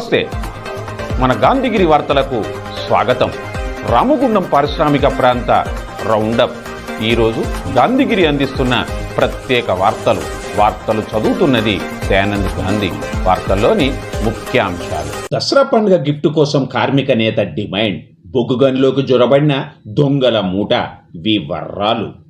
నమస్తే. మన గాంధీగిరి వార్తలకు స్వాగతం. రామగుండం పారిశ్రామిక ప్రాంత రౌండప్. ఈరోజు గాంధీగిరి అందిస్తున్న ప్రత్యేక వార్తలు. వార్తలు చదువుతున్నది దయానంద్ గాంధీ. వార్తల్లోని ముఖ్యాంశాలు. దసరా పండుగ గిఫ్ట్ కోసం కార్మిక నేత డిమాండ్. బొగ్గు గనిలోకి జొరబడిన దొంగల మూట. వివర్రాలు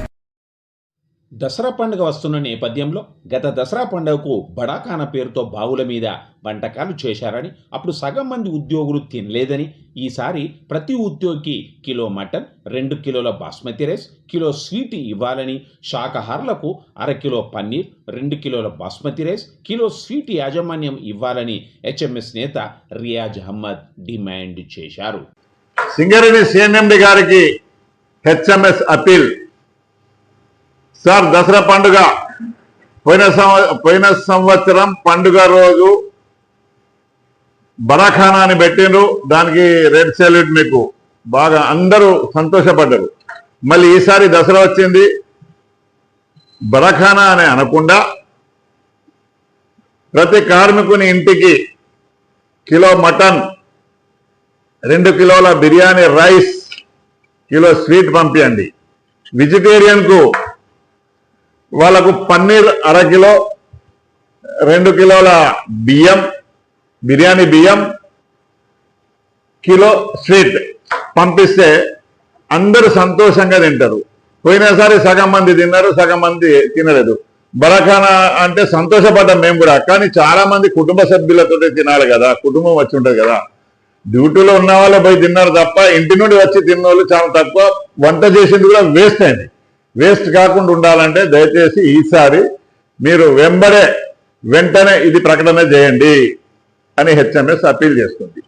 Dasara పండుగ వస్తున్న నేపథ్యంలో గత దసరా పండుగకు బడాకాన పేరుతో బావుల మీద వంటకాలు చేశారని అప్పుడు సగం మంది ఉద్యోగులు తినలేదని ఈసారి ప్రతి ఉద్యోగికి కిలో మటన్ రెండు కిలోల బాస్మతి రైస్ కిలో స్వీట్ ఇవ్వాలని శాకాహారులకు అరకిలో పన్నీర్ రెండు కిలోల బాస్మతి రైస్ కిలో స్వీట్ యాజమాన్యం ఇవ్వాలని హెచ్ఎంఎస్ నేత రియాజ్ అహ్మద్ డిమాండ్ చేశారు. సింగరేణి సిఎన్ఎండి గారికి హెచ్ఎంఎస్ అపీల్. సార్ దసరా పండుగ. పోయిన పోయిన సంవత్సరం పండుగ రోజు బరాఖానాని పెట్టిండ్రు. దానికి రెడ్ సెల్యూట్ మీకు. బాగా అందరూ సంతోషపడ్డారు. మళ్ళీ ఈసారి దసరా వచ్చింది. బరాఖానా అని అనకుండా ప్రతి కార్మికుని ఇంటికి కిలో మటన్ రెండు కిలోల బిర్యానీ రైస్ కిలో స్వీట్ పంపించండి వెజిటేరియన్కు వాళ్ళకు పన్నీర్ అరకిలో రెండు కిలోల బియ్యం బిర్యానీ బియ్యం కిలో స్వీట్ పంపిస్తే అందరూ సంతోషంగా తింటారు. పోయినసారి సగం మంది తిన్నారు సగం మంది తినలేదు. బరఖానా అంటే సంతోషపడ్డాం మేము కూడా. కానీ చాలా మంది కుటుంబ సభ్యులతో తినాలి కదా కుటుంబం వచ్చి ఉంటుంది కదా. డ్యూటీలో ఉన్న వాళ్ళు పోయి తిన్నారు తప్ప ఇంటి నుండి వచ్చి తిన్న వాళ్ళు చాలా తక్కువ. వంట చేసింది కూడా వేస్ట్ అయింది. వేస్ట్ కాకుండా ఉండాలంటే దయచేసి ఈసారి మీరు వెంబడే వెంటనే ఇది ప్రకటన చేయండి అని హెచ్ఎంఎస్ అప్పీల్ చేస్తుంది.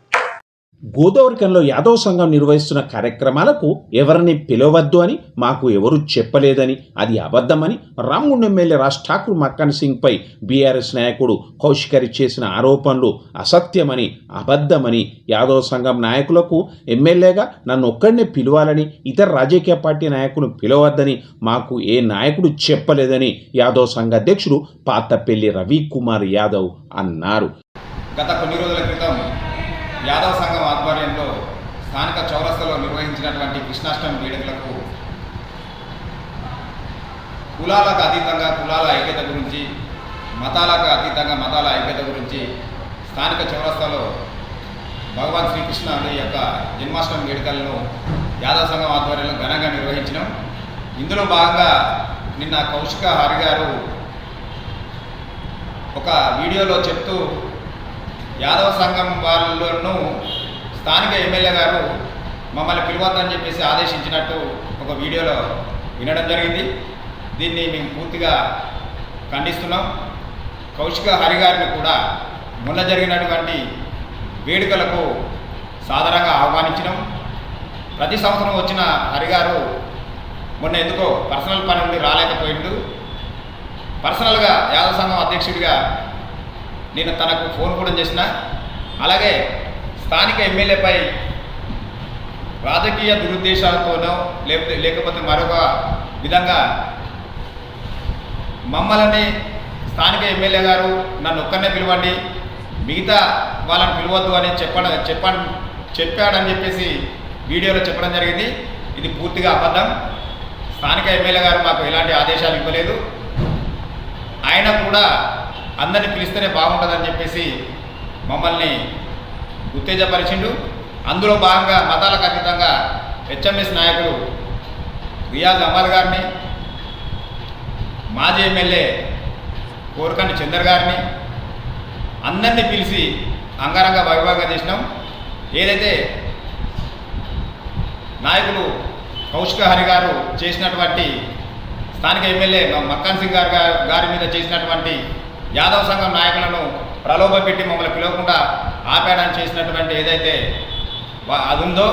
గోదావరికంలో యాదవ్ సంఘం నిర్వహిస్తున్న కార్యక్రమాలకు ఎవరిని పిలవద్దు అని మాకు ఎవరు చెప్పలేదని అది అబద్ధమని రామగుండం ఎమ్మెల్యే రాజ్ ఠాకూర్ మక్కన్ సింగ్ పై బీఆర్ఎస్ నాయకుడు కౌశికరి చేసిన ఆరోపణలు అసత్యమని అబద్ధమని యాదవ్ సంఘం నాయకులకు ఎమ్మెల్యేగా నన్ను ఒక్కడినే పిలవాలని ఇతర రాజకీయ పార్టీ నాయకులు పిలవద్దని మాకు ఏ నాయకుడు చెప్పలేదని యాదవ్ సంఘ అధ్యక్షుడు పాతపల్లి రవికుమార్ యాదవ్ అన్నారు. గత కొన్ని రోజుల క్రితం యాదవ సంఘం ఆధ్వర్యంలో స్థానిక చౌరస్తలో నిర్వహించినటువంటి కృష్ణాష్టమి వేడుకలకు కులాలకు అతీతంగా కులాల ఐక్యత గురించి మతాలకు అతీతంగా మతాల ఐక్యత గురించి స్థానిక చౌరస్తాలో భగవాన్ శ్రీకృష్ణుడి యొక్క జన్మాష్టమి వేడుకలను యాదవ సంఘం ఆధ్వర్యంలో ఘనంగా నిర్వహించినాం. ఇందులో భాగంగా నిన్న కౌశిక హరి గారు ఒక వీడియోలో చెప్తూ యాదవ సంఘం వాళ్ళను స్థానిక ఎమ్మెల్యే గారు మమ్మల్ని పిలవద్దని చెప్పేసి ఆదేశించినట్టు ఒక వీడియోలో వినడం జరిగింది. దీన్ని మేము పూర్తిగా ఖండిస్తున్నాం. కౌశిక హరి గారిని కూడా మొన్న జరిగినటువంటి వేడుకలకు సాధారణంగా ఆహ్వానించినాం. ప్రతి సంవత్సరం వచ్చిన హరిగారు మొన్న ఎందుకో పర్సనల్ పని నుండి రాలేకపోయిండు. పర్సనల్గా యాదవ సంఘం అధ్యక్షుడిగా నేను తనకు ఫోన్ కూడా చేసిన. అలాగే స్థానిక ఎమ్మెల్యేపై రాజకీయ దురుద్దేశాలతోనో లేకపోతే లేకపోతే మరొక విధంగా మమ్మల్ని స్థానిక ఎమ్మెల్యే గారు నన్ను ఒక్కనే పిలవండి మిగతా వాళ్ళని పిలవద్దు అని చెప్పడం చెప్పాను చెప్పాడని చెప్పేసి వీడియోలో చెప్పడం జరిగింది. ఇది పూర్తిగా అబద్ధం. స్థానిక ఎమ్మెల్యే గారు మాకు ఎలాంటి ఆదేశాలు ఇవ్వలేదు. ఆయన కూడా అందరిని పిలిస్తేనే బాగుంటుందని చెప్పేసి మమ్మల్ని ఉత్తేజపరిచిండు. అందులో భాగంగా మతాలకు అతీతంగా హెచ్ఎంఎస్ నాయకులు రియాజ్ అమర్ గారిని మాజీ ఎమ్మెల్యే కోరకండి చందర్ గారిని అందరినీ పిలిచి అంగరంగ వైభవంగా చేసినాం. ఏదైతే నాయకులు కౌశిక హరి గారు చేసినటువంటి స్థానిక ఎమ్మెల్యే మక్కాన్ సింగ్ గారు గారి మీద చేసినటువంటి యాదవ సంఘం నాయకులను ప్రలోభ పెట్టి మమ్మల్ని పిలవకుండా ఆపేయడానికి చేసినటువంటి ఏదైతే అది ఉందో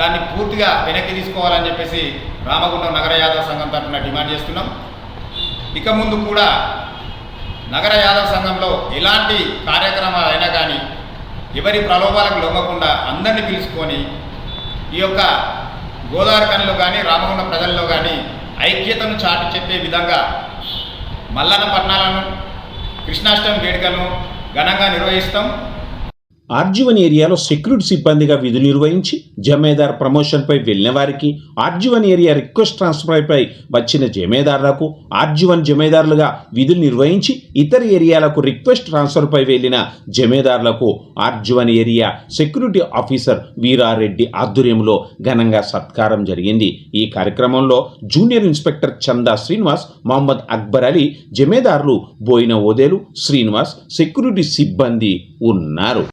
దాన్ని పూర్తిగా వెనక్కి తీసుకోవాలని చెప్పేసి రామగుండం నగర యాదవ సంఘం తరఫున డిమాండ్ చేస్తున్నాం. ఇక ముందు కూడా నగర యాదవ సంఘంలో ఎలాంటి కార్యక్రమాలు అయినా కానీ ఎవరి ప్రలోభాలకు లొంగకుండా అందరినీ పిలుచుకొని ఈ యొక్క గోదావరి కనిలో కానీ రామగుండం ప్రజల్లో కానీ ఐక్యతను చాటి చెప్పే విధంగా మల్లన్న పట్టణాలను కృష్ణాష్టమి వేడుకలను ఘనంగా నిర్వహిస్తాం. ఆర్జీవన్ ఏరియాలో సెక్యూరిటీ సిబ్బందిగా విధులు నిర్వహించి జమేదార్ ప్రమోషన్పై వెళ్ళిన వారికి ఆర్జీవన్ ఏరియా రిక్వెస్ట్ ట్రాన్స్ఫర్పై వచ్చిన జమేదారులకు ఆర్జీవన్ జమేదారులుగా విధులు నిర్వహించి ఇతర ఏరియాలకు రిక్వెస్ట్ ట్రాన్స్ఫర్పై వెళ్ళిన జమేదారులకు RG one area security officer Veerareddy ఆధ్వర్యంలో ఘనంగా సత్కారం జరిగింది. ఈ కార్యక్రమంలో జూనియర్ ఇన్స్పెక్టర్ చందా శ్రీనివాస్ మహమ్మద్ అక్బర్ అలీ జమేదారులు బోయిన ఓదేలు శ్రీనివాస్ సెక్యూరిటీ సిబ్బంది ఉన్నారు.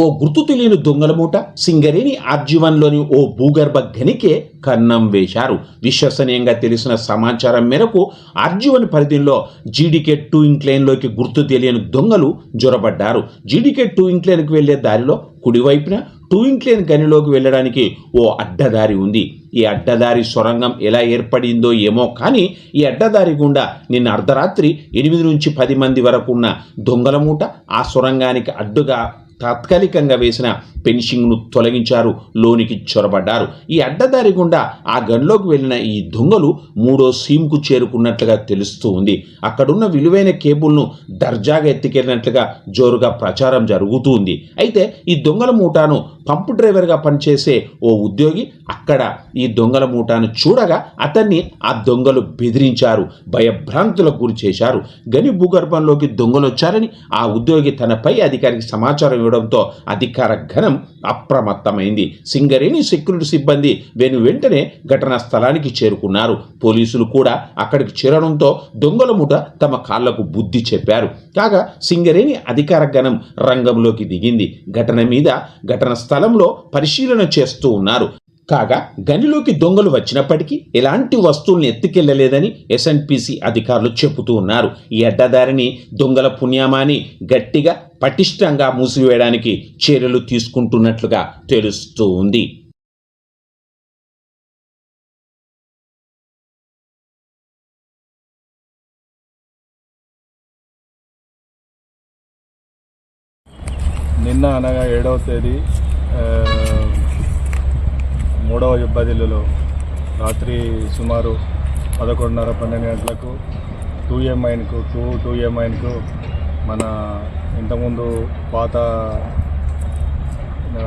ఓ గుర్తు తెలియని దొంగల మూట సింగరేణి ఆర్జీవన్లోని ఓ భూగర్భ గనికే కన్నం వేశారు. విశ్వసనీయంగా తెలిసిన సమాచారం మేరకు ఆర్జీవన్ పరిధిలో జీడీకే టూ ఇంక్లైన్లోకి గుర్తు తెలియని దొంగలు జొరబడ్డారు. జీడీకే టూ ఇంక్లైన్కి వెళ్ళే దారిలో కుడివైపున టూ ఇంక్లైన్ గనిలోకి వెళ్ళడానికి ఓ అడ్డదారి ఉంది. ఈ అడ్డదారి సొరంగం ఎలా ఏర్పడిందో ఏమో కానీ ఈ అడ్డదారి గుండా నిన్న అర్ధరాత్రి ఎనిమిది నుంచి పది మంది వరకు ఉన్న దొంగల మూట ఆ సొరంగానికి అడ్డుగా తాత్కాలికంగా వేసిన పెన్షింగ్ను తొలగించారు లోనికి చొరబడ్డారు. ఈ అడ్డదారి గుండా ఆ గన్లోకి వెళ్ళిన ఈ దొంగలు మూడో సీమ్కు చేరుకున్నట్లుగా తెలుస్తూ ఉంది. అక్కడున్న విలువైన కేబుల్ను దర్జాగా ఎత్తికెళ్ళినట్లుగా జోరుగా ప్రచారం జరుగుతూ ఉంది. అయితే ఈ దొంగల మూటాను పంపు డ్రైవర్గా పనిచేసే ఓ ఉద్యోగి అక్కడ ఈ దొంగల మూటాను చూడగా అతన్ని ఆ దొంగలు బెదిరించారు భయభ్రాంతులకు గురి చేశారు. గని భూగర్భంలోకి దొంగలు వచ్చారని ఆ ఉద్యోగి తనపై అధికారికి సమాచారం ఇవ్వడంతో అధికార ఘనం అప్రమత్తమైంది. సింగరేణి సెక్యూరిటీ సిబ్బంది వెను వెంటనే ఘటనా స్థలానికి చేరుకున్నారు. పోలీసులు కూడా అక్కడికి చేరడంతో దొంగల ముఠ తమ కాళ్ళకు బుద్ధి చెప్పారు. కాగా సింగరేణి అధికార గణం రంగంలోకి దిగింది. ఘటన మీద ఘటన స్థలంలో పరిశీలన చేస్తూ ఉన్నారు. కాగా గనిలోకి దొంగలు వచ్చినప్పటికీ ఎలాంటి వస్తువుల్ని ఎత్తుకెళ్ళలేదని ఎస్ఎన్పిసి అధికారులు చెబుతూ ఉన్నారు. ఈ అడ్డదారిని దొంగల పుణ్యమాని గట్టిగా పటిష్టంగా మూసివేయడానికి చర్యలు తీసుకుంటున్నట్లుగా తెలుస్తూ ఉంది. నిన్న అనగా ఏడవ తేదీ మూడవ బదిలీలో రాత్రి సుమారు పదకొండున్నర పన్నెండు గంటలకు టూ ఎంఐన్కు టూ టూ ఎంఐన్కు మన ఇంతకుముందు పాత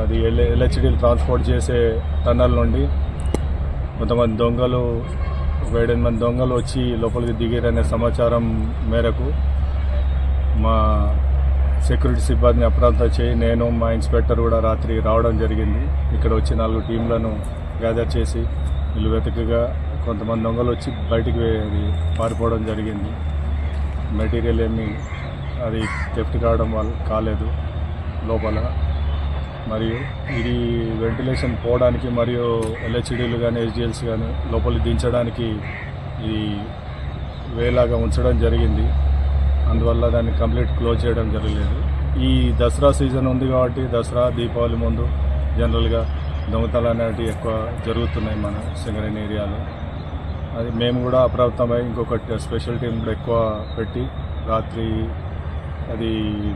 అది ఎల్ ఎల్హెచ్డీలు ట్రాన్స్పోర్ట్ చేసే టన్నల్ నుండి కొంతమంది దొంగలు ఒక ఏడెనిమిది మంది దొంగలు వచ్చి లోపలికి దిగారనే సమాచారం మేరకు మా సెక్యూరిటీ సిబ్బందిని అప్రాంతా చేయి. నేను మా ఇన్స్పెక్టర్ కూడా రాత్రి రావడం జరిగింది. ఇక్కడ వచ్చి నాలుగు టీంలను గ్యాదర్ చేసి వీళ్ళు వెతకగా కొంతమంది దొంగలు వచ్చి బయటికి పారిపోవడం జరిగింది. మెటీరియల్ ఏమి అది థెఫ్ట్ కావడం వల్ల కాలేదు లోపల. మరియు ఇది వెంటిలేషన్ పోవడానికి మరియు ఎల్హెచ్డీలు కానీ హెచ్డిఎల్స్ కానీ లోపలికి దించడానికి ఈ వేలాగా ఉంచడం జరిగింది. అందువల్ల దాన్ని కంప్లీట్ క్లోజ్ చేయడం జరగలేదు. ఈ దసరా సీజన్ ఉంది కాబట్టి దసరా దీపావళి ముందు జనరల్గా దొంగతనాలు అనేవి ఎక్కువ జరుగుతున్నాయి మన సింగరేణి ఏరియాలో. అది మేము కూడా అప్రాప్తమై ఇంకొక స్పెషల్ టీం కూడా ఎక్కువ పెట్టి రాత్రి అది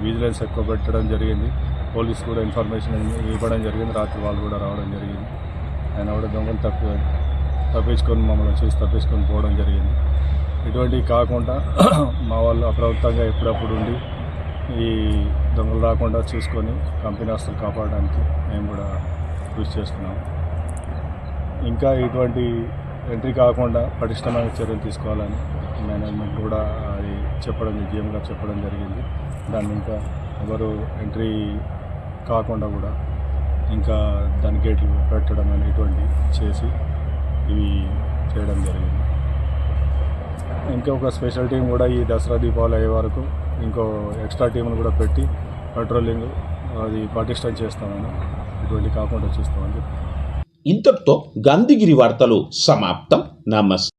విజిలెన్స్ ఎక్కువ పెట్టడం జరిగింది. పోలీస్ కూడా ఇన్ఫర్మేషన్ ఇవ్వడం జరిగింది. రాత్రి వాళ్ళు కూడా రావడం జరిగింది. ఆయన కూడా దొంగలు తప్పు తప్పించుకొని మమ్మల్ని చూసి తప్పించుకొని పోవడం జరిగింది. ఇటువంటివి కాకుండా మా వాళ్ళు అప్రమత్తంగా ఎప్పుడప్పుడు ఉండి ఈ దొంగలు రాకుండా చూసుకొని కంపెనీ ఆస్తులు కాపాడడానికి మేము కూడా కృషి చేస్తున్నాం ఇంకా ఇటువంటి ఎంట్రీ కాకుండా పటిష్టమైన చర్యలు తీసుకోవాలని మేనేజ్మెంట్ కూడా అది చెప్పడం జీఎం గారు చెప్పడం జరిగింది. దాన్ని ఇంకా ఎవరు ఎంట్రీ కాకుండా కూడా ఇంకా దాని గేట్లు పెట్టడం అని ఇటువంటి చేసి ఇవి చేయడం జరిగింది. ఇంకా ఒక స్పెషల్ టీం కూడా ఈ దసరా దీపావళి అయ్యే వరకు ఇంకో ఎక్స్ట్రా టీంను కూడా పెట్టి పెట్రోలింగ్ అది పటిష్టం చేస్తామని ఇటువంటి కాకుండా చూస్తామని ఇంతటితో గాంధీగిరి వార్తలు సమాప్తం. నమస్తే